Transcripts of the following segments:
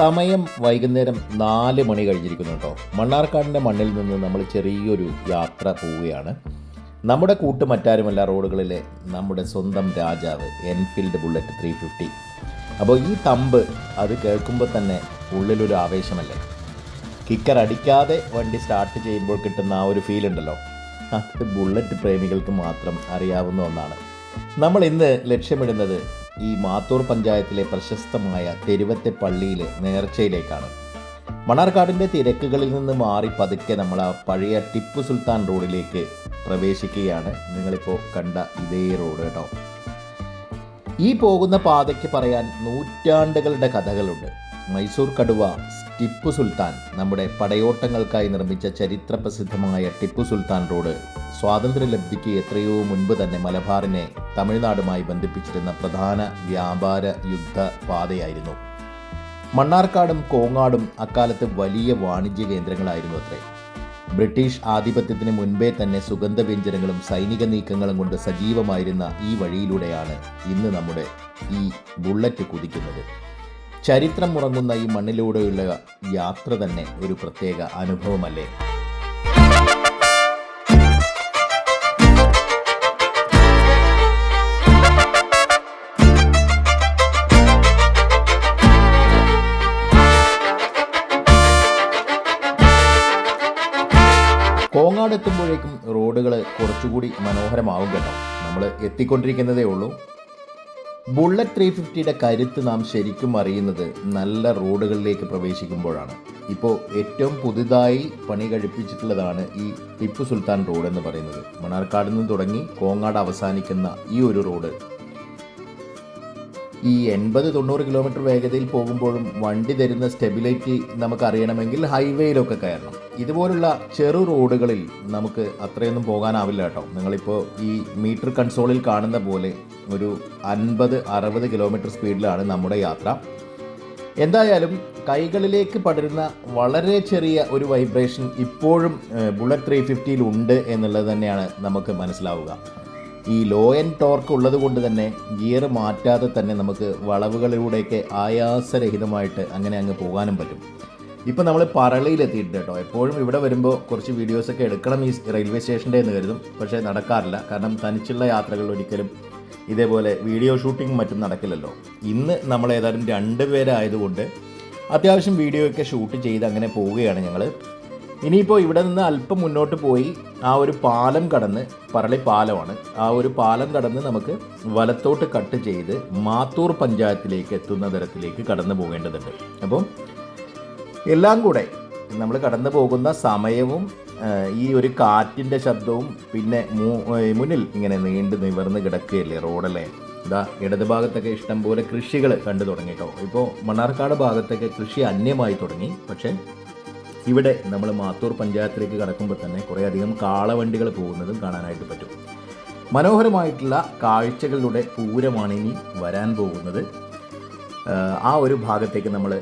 സമയം വൈകുന്നേരം നാല് മണി കഴിഞ്ഞിരിക്കുന്നു കേട്ടോ. മണ്ണാർക്കാടിന്റെ മണ്ണിൽ നിന്ന് നമ്മൾ ചെറിയൊരു യാത്ര പോവുകയാണ്. നമ്മുടെ കൂട്ട് മറ്റാരുമല്ല റോഡുകളിലെ നമ്മുടെ സ്വന്തം രാജാവ് എൻഫീൽഡ് ബുള്ളറ്റ് ത്രീ ഫിഫ്റ്റി അപ്പോൾ ഈ തമ്പ് അത് കേൾക്കുമ്പോൾ തന്നെ ഉള്ളിലൊരു ആവേശമല്ലേ? കിക്കർ അടിക്കാതെ വണ്ടി സ്റ്റാർട്ട് ചെയ്യുമ്പോൾ കിട്ടുന്ന ആ ഒരു ഫീൽ ഉണ്ടല്ലോ. അത് ബുള്ളറ്റ് പ്രേമികൾക്ക് മാത്രം അറിയാവുന്ന ഒന്നാണ്. നമ്മൾ ഇന്ന് ലക്ഷ്യമിടുന്നത് ഈ മാത്തൂർ പഞ്ചായത്തിലെ പ്രശസ്തമായ തെരുവത്തെ പള്ളിയിലെ നേർച്ചയിലേക്കാണ്. മണാർക്കാടിന്റെ തിരക്കുകളിൽ നിന്ന് മാറി പതുക്കെ നമ്മൾ ആ പഴയ ടിപ്പു സുൽത്താൻ റോഡിലേക്ക് പ്രവേശിക്കുകയാണ്. നിങ്ങളിപ്പോൾ കണ്ട ഇതേ റോഡ് കേട്ടോ. ഈ പോകുന്ന പാതയ്ക്ക് പറയാൻ നൂറ്റാണ്ടുകളുടെ കഥകളുണ്ട്. മൈസൂർ കടുവ ടിപ്പു സുൽത്താൻ നമ്മുടെ പടയോട്ടങ്ങൾക്കായി നിർമ്മിച്ച ചരിത്ര പ്രസിദ്ധമായ ടിപ്പു സുൽത്താൻ റോഡ്. സ്വാതന്ത്ര്യലബ്ധിക്ക് എത്രയോ മുൻപ് തന്നെ മലബാറിനെ തമിഴ്നാടുമായി ബന്ധിപ്പിച്ചിരുന്ന പ്രധാന വ്യാപാര യുദ്ധ പാതയായിരുന്നു. മണ്ണാർക്കാടും കോങ്ങാടും അക്കാലത്ത് വലിയ വാണിജ്യ കേന്ദ്രങ്ങളായിരുന്നു അത്രേ. ബ്രിട്ടീഷ് ആധിപത്യത്തിന് മുൻപേ തന്നെ സുഗന്ധവ്യഞ്ജനങ്ങളും സൈനിക നീക്കങ്ങളും കൊണ്ട് സജീവമായിരുന്ന ഈ വഴിയിലൂടെയാണ് ഇന്ന് നമ്മുടെ ഈ ബുള്ളറ്റ് കുതിക്കുന്നത്. ചരിത്രം ഉറങ്ങുന്ന ഈ മണ്ണിലൂടെയുള്ള യാത്ര തന്നെ ഒരു പ്രത്യേക അനുഭവമല്ലേ? മനോഹരമാവും കേട്ടോ നമ്മൾ എത്തിക്കൊണ്ടിരിക്കുന്നതേ ഉള്ളൂ. ബുള്ളറ്റ് ത്രീ ഫിഫ്റ്റിയുടെ കരുത്ത് നാം ശരിക്കും അറിയുന്നത് നല്ല റോഡുകളിലേക്ക് പ്രവേശിക്കുമ്പോഴാണ്. ഇപ്പോൾ ഏറ്റവും പുതുതായി പണി കഴിപ്പിച്ചിട്ടുള്ളതാണ് ഈ ടിപ്പു സുൽത്താൻ റോഡ് എന്ന് പറയുന്നത്. മണാർക്കാട് നിന്ന് തുടങ്ങി കോങ്ങാട് അവസാനിക്കുന്ന ഈ ഒരു റോഡ്. ഈ എൺപത് തൊണ്ണൂറ് കിലോമീറ്റർ വേഗതയിൽ പോകുമ്പോഴും വണ്ടി തരുന്ന സ്റ്റെബിലിറ്റി നമുക്ക് അറിയണമെങ്കിൽ ഹൈവേയിലൊക്കെ കയറണം. ഇതുപോലുള്ള ചെറു റോഡുകളിൽ നമുക്ക് അത്രയൊന്നും പോകാനാവില്ല കേട്ടോ. നിങ്ങളിപ്പോൾ ഈ മീറ്റർ കൺസോളിൽ കാണുന്ന പോലെ ഒരു അൻപത് അറുപത് കിലോമീറ്റർ സ്പീഡിലാണ് നമ്മുടെ യാത്ര. എന്തായാലും കൈകളിലേക്ക് പടരുന്ന വളരെ ചെറിയ ഒരു വൈബ്രേഷൻ ഇപ്പോഴും ബുള്ളറ്റ് ത്രീ ഫിഫ്റ്റിയിൽ ഉണ്ട് എന്നുള്ളത് തന്നെയാണ് നമുക്ക് മനസ്സിലാവുക. ഈ ലോ എൻ ടോർക്ക് ഉള്ളത് കൊണ്ട് തന്നെ ഗിയർ മാറ്റാതെ തന്നെ നമുക്ക് വളവുകളിലൂടെയൊക്കെ ആയാസരഹിതമായിട്ട് അങ്ങനെ അങ്ങ് പോകാനും പറ്റും. ഇപ്പം നമ്മൾ പറളിയിലെത്തിയിട്ടുണ്ട് കേട്ടോ. എപ്പോഴും ഇവിടെ വരുമ്പോൾ കുറച്ച് വീഡിയോസൊക്കെ എടുക്കണം ഈ റെയിൽവേ സ്റ്റേഷന്റെ എന്ന് കരുതും. പക്ഷേ നടക്കാറില്ല. കാരണം തനിച്ചുള്ള യാത്രകൾ ഒരിക്കലും ഇതേപോലെ വീഡിയോ ഷൂട്ടിംഗ് മറ്റും നടക്കില്ലല്ലോ. ഇന്ന് നമ്മൾ ഏതായാലും രണ്ട് പേരായതുകൊണ്ട് അത്യാവശ്യം വീഡിയോ ഒക്കെ ഷൂട്ട് ചെയ്ത് അങ്ങനെ പോവുകയാണ് ഞങ്ങൾ ഇനിയിപ്പോൾ ഇവിടെ നിന്ന് അല്പം മുന്നോട്ട് പോയി ആ ഒരു പാലം കടന്ന് പറളി പാലമാണ് ആ ഒരു പാലം കടന്ന് നമുക്ക് വലത്തോട്ട് കട്ട് ചെയ്ത് മാത്തൂർ പഞ്ചായത്തിലേക്ക് എത്തുന്ന തരത്തിലേക്ക് കടന്നു പോകേണ്ടതുണ്ട്. അപ്പം എല്ലാം കൂടെ നമ്മൾ കടന്നു പോകുന്ന സമയവും ഈ ഒരു കാറ്റിന്റെ ശബ്ദവും പിന്നെ മുന്നിൽ ഇങ്ങനെ നീണ്ടു നിവർന്ന് കിടക്കുകയല്ലേ റോഡല്ലേ? ഇതാ ഇടതുഭാഗത്തൊക്കെ ഇഷ്ടംപോലെ കൃഷികൾ കണ്ടു തുടങ്ങി കേട്ടോ. ഇപ്പോൾ മണ്ണാർക്കാട് ഭാഗത്തൊക്കെ കൃഷി അന്യമായി തുടങ്ങി. പക്ഷേ ഇവിടെ നമ്മൾ മാത്തൂർ പഞ്ചായത്തിലേക്ക് കടക്കുമ്പോൾ തന്നെ കുറേയധികം കാളവണ്ടികൾ പോകുന്നതും കാണാനായിട്ട് പറ്റും. മനോഹരമായിട്ടുള്ള കാഴ്ചകളുടെ പൂരമാണ് ഇനി വരാൻ പോകുന്നത്. ആ ഒരു ഭാഗത്തേക്ക് നമ്മൾ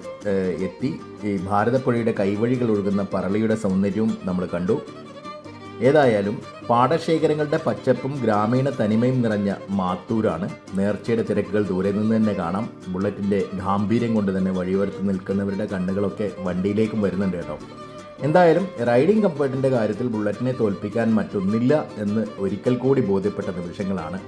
എത്തി. ഈ ഭാരതപ്പുഴയുടെ കൈവഴികൾ ഒഴുകുന്ന പറളിയുടെ സൗന്ദര്യവും നമ്മൾ കണ്ടു. ഏതായാലും പാടശേഖരങ്ങളുടെ പച്ചപ്പും ഗ്രാമീണ തനിമയും നിറഞ്ഞ മാത്തൂരാണ്. നേർച്ചയുടെ തിരക്കുകൾ ദൂരെ നിന്ന് തന്നെ കാണാം. ബുള്ളറ്റിന്റെ ഗാംഭീര്യം കൊണ്ട് തന്നെ വഴിയോരത്ത് നിൽക്കുന്നവരുടെ കണ്ണുകളൊക്കെ വണ്ടിയിലേക്കും വരുന്നുണ്ട് കേട്ടോ. എന്തായാലും റൈഡിംഗ് കംഫർട്ടിന്റെ കാര്യത്തിൽ ബുള്ളറ്റിനെ തോൽപ്പിക്കാൻ മറ്റൊന്നില്ല എന്ന് ഒരിക്കൽ കൂടി ബോധ്യപ്പെട്ട നിമിഷങ്ങളാണ്.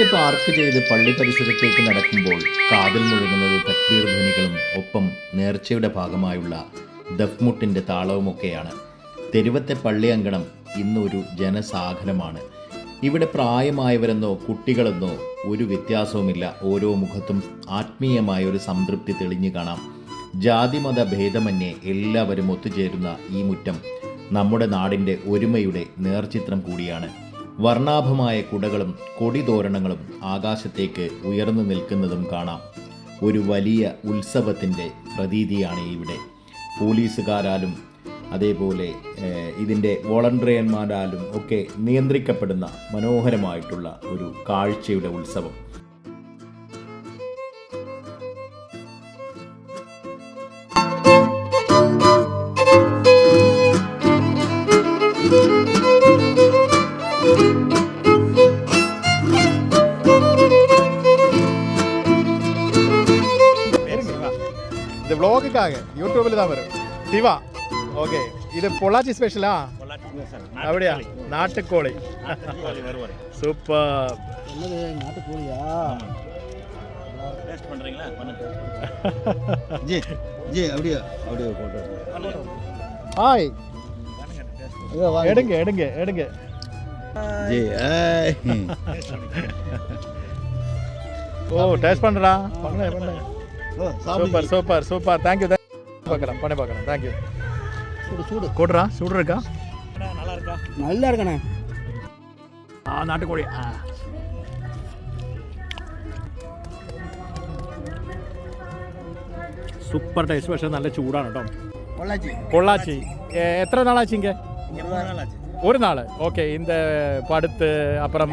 ബുള്ളറ്റ് പാർക്ക് ചെയ്ത് പള്ളി പരിസരത്തേക്ക് നടക്കുമ്പോൾ കാതിൽ മുഴങ്ങുന്നത് തക്ബീർ ധ്വനികളും ഒപ്പം നേർച്ചയുടെ ഭാഗമായുള്ള ദഫ്മുട്ടിന്റെ താളവുമൊക്കെയാണ്. തെരുവത്തെ പള്ളി അങ്കണം ഇന്നൊരു ജനസാഗരമാണ്. ഇവിടെ പ്രായമായവരെന്നോ കുട്ടികളെന്നോ ഒരു വ്യത്യാസവുമില്ല. ഓരോ മുഖത്തും ആത്മീയമായ ഒരു സംതൃപ്തി തെളിഞ്ഞു കാണാം. ജാതിമത ഭേദമന്യേ എല്ലാവരും ഒത്തുചേരുന്ന ഈ മുറ്റം നമ്മുടെ നാടിന്റെ ഒരുമയുടെ നേർചിത്രം കൂടിയാണ്. വർണാഭമായ കുടകളും കൊടിതോരണങ്ങളും ആകാശത്തേക്ക് ഉയർന്നു നിൽക്കുന്നതും കാണാം. ഒരു വലിയ ഉത്സവത്തിന്റെ പ്രതീതിയാണ് ഇവിടെ. പോലീസുകാരാലും അതേപോലെ ഇതിന്റെ വോളണ്ടറിയന്മാരാലും ഒക്കെ നിയന്ത്രിക്കപ്പെടുന്ന മനോഹരമായിട്ടുള്ള ഒരു കാഴ്ചയുടെ ഉത്സവം. இந்த vlogக்காக யூடியூப்ல தான் வரும். சிவா ஓகே இது பொள்ளாச்சி ஸ்பெஷலா அப்படியா? நாட்டுக்கோழி. சூப்பர். என்னது நாட்டுக்கோழியா டேஸ்ட் பண்றீங்களா? பண்ணுங்க ஜி ஜி அப்படியே அப்படியே போட்டு ஹாய். எடுங்க எடுங்க எடுங்க. ஜி. ஓ டேஸ்ட் பண்ணுறா பண்ணல பண்ணல சூப்பர் சூப்பர் சூப்பர். தேங்க்யூ பார்க்கலாம் பண்ணி பார்க்கலாம். தேங்க்யூ சூடு சூடு. கொடுறா சூடு இருக்கா? நல்லா இருக்கா நல்லா இருக்கண்ணே. ஆ நாட்டுக்கோழி. ஆ. സൂപ്പർ ടേസ്റ്റ് പക്ഷേ നല്ല ചൂടാണ് കേട്ടോ. പൊള്ളാച്ചി എത്ര നാളാച്ചി ഇങ്ങ? ஒரு நாள் ஓகே இந்த படுத்து அப்புறம்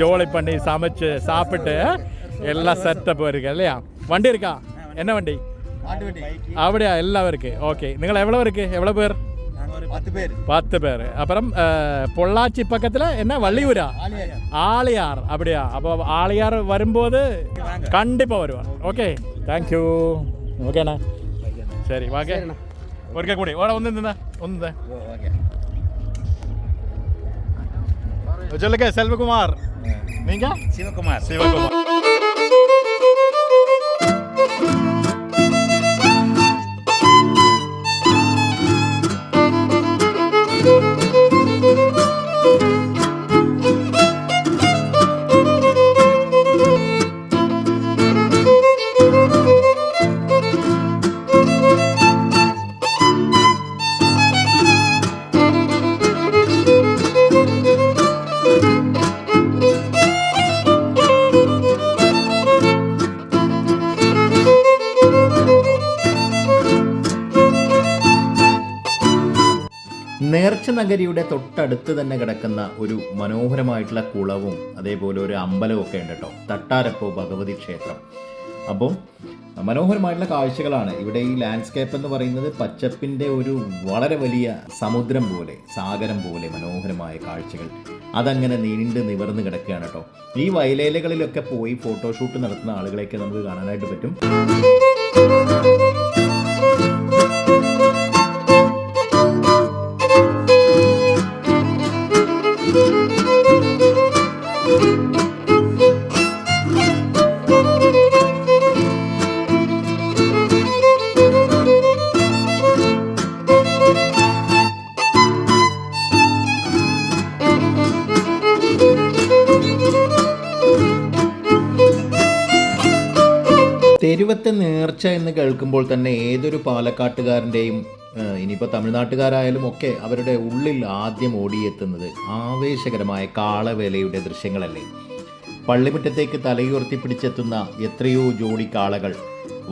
ஜோலி பண்ணி சமைச்சு சாப்பிட்டு எல்லாம் செட்டப் இருக்கு இல்லையா വണ്ടി എടുക്കാ എന്ന വണ്ടി അവിടെയാ എല്ലാവർക്ക് ഓക്കെ നിങ്ങൾ എവിടെ വരക്ക് എവിടെ പേർ പത്ത് പേര് അപ്പുറം പൊള്ളാച്ചി പക്കത്തിൽ എന്നാ വള്ളിയൂരാ ആളിയാർ അവിടെയാ അപ്പൊ ആളിയാർ വരുമ്പോ കണ്ടിപ്പോ വരുവാ ഓക്കെ താങ്ക് യു ഓക്കേണ ശരി ഓക്കെ ഒരിക്കൽ കൂടി ഓടെ ഒന്ന് നിന്നാ ഒന്ന് ചൊല്ലുക സെൽവകുമാർ ശിവകുമാർ ശിവകുമാർ നേർച്ച നഗരിയുടെ തൊട്ടടുത്ത് തന്നെ കിടക്കുന്ന ഒരു മനോഹരമായിട്ടുള്ള കുളവും അതേപോലെ ഒരു അമ്പലവും ഒക്കെ ഉണ്ട് കേട്ടോ. തട്ടാരപ്പോ ഭഗവതി ക്ഷേത്രം. അപ്പോൾ മനോഹരമായിട്ടുള്ള കാഴ്ചകളാണ്. ഇവിടെ ഈ ലാൻഡ്സ്കേപ്പ് എന്ന് പറയുന്നത് പച്ചപ്പിന്റെ ഒരു വളരെ വലിയ സമുദ്രം പോലെ സാഗരം പോലെ മനോഹരമായ കാഴ്ചകൾ. അതങ്ങനെ നീണ്ട് നിവർന്ന് കിടക്കുകയാണ് കേട്ടോ. ഈ വയലേലകളിലൊക്കെ പോയി ഫോട്ടോഷൂട്ട് നടത്തുന്ന ആളുകളെയൊക്കെ നമുക്ക് കാണാനായിട്ട് പറ്റും. തെരുവത്തെ എന്ന് കേൾക്കുമ്പോൾ തന്നെ ഏതൊരു പാലക്കാട്ടുകാരന്റെയും ഇനിയിപ്പോൾ തമിഴ്നാട്ടുകാരായാലും ഒക്കെ അവരുടെ ഉള്ളിൽ ആദ്യം ഓടിയെത്തുന്നത് ആവേശകരമായ കാളവേലയുടെ ദൃശ്യങ്ങളല്ലേ? പള്ളിമുറ്റത്തേക്ക് തലയുയർത്തി പിടിച്ചെത്തുന്ന എത്രയോ ജോഡി കാളകൾ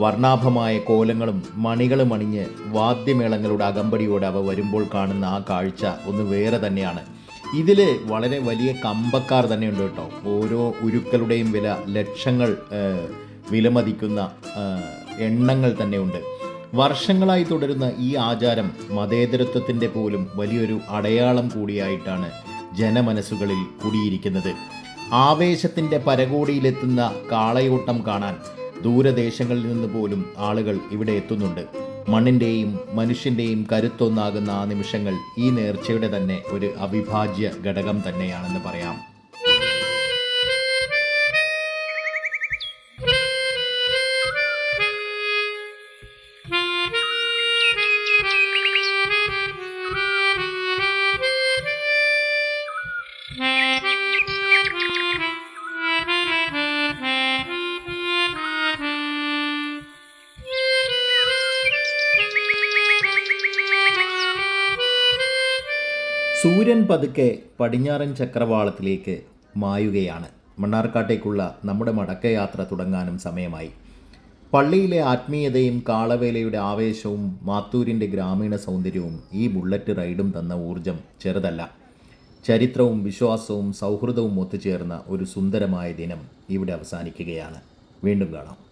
വർണാഭമായ കോലങ്ങളും മണികളും അണിഞ്ഞ് വാദ്യമേളങ്ങളുടെ അകമ്പടിയോടെ അവ വരുമ്പോൾ കാണുന്ന ആ കാഴ്ച ഒന്ന് വേറെ തന്നെയാണ്. ഇതിൽ വളരെ വലിയ കമ്പക്കാർ തന്നെയുണ്ട് കേട്ടോ. ഓരോ ഉരുക്കളുടെയും വില ലക്ഷങ്ങൾ വിലമതിക്കുന്ന എണ്ണങ്ങൾ തന്നെയുണ്ട്. വർഷങ്ങളായി തുടരുന്ന ഈ ആചാരം മതേതരത്വത്തിന്റെ പോലും വലിയൊരു അടയാളം കൂടിയായിട്ടാണ് ജനമനസ്സുകളിൽ കുടിയിരിക്കുന്നത്. ആവേശത്തിന്റെ പരകോടിയിലെത്തുന്ന കാളയോട്ടം കാണാൻ ദൂരദേശങ്ങളിൽ നിന്ന് പോലും ആളുകൾ ഇവിടെ എത്തുന്നുണ്ട്. മണ്ണിന്റെയും മനുഷ്യന്റെയും കരുത്തൊന്നാകുന്ന ആ നിമിഷങ്ങൾ ഈ നേർച്ചയുടെ തന്നെ ഒരു അവിഭാജ്യ ഘടകം തന്നെയാണെന്ന് പറയാം. സൂര്യൻ പതുക്കെ പടിഞ്ഞാറൻ ചക്രവാളത്തിലേക്ക് മായുകയാണ്. മണ്ണാർക്കാട്ടേക്കുള്ള നമ്മുടെ മടക്കയാത്ര തുടങ്ങാനും സമയമായി. പള്ളിയിലെ ആത്മീയതയും കാളവേലയുടെ ആവേശവും മാത്തൂരിന്റെ ഗ്രാമീണ സൗന്ദര്യവും ഈ ബുള്ളറ്റ് റൈഡും തന്ന ഊർജം ചെറുതല്ല. ചരിത്രവും വിശ്വാസവും സൗഹൃദവും ഒത്തുചേർന്ന ഒരു സുന്ദരമായ ദിനം ഇവിടെ അവസാനിക്കുകയാണ്. വീണ്ടും കാണാം.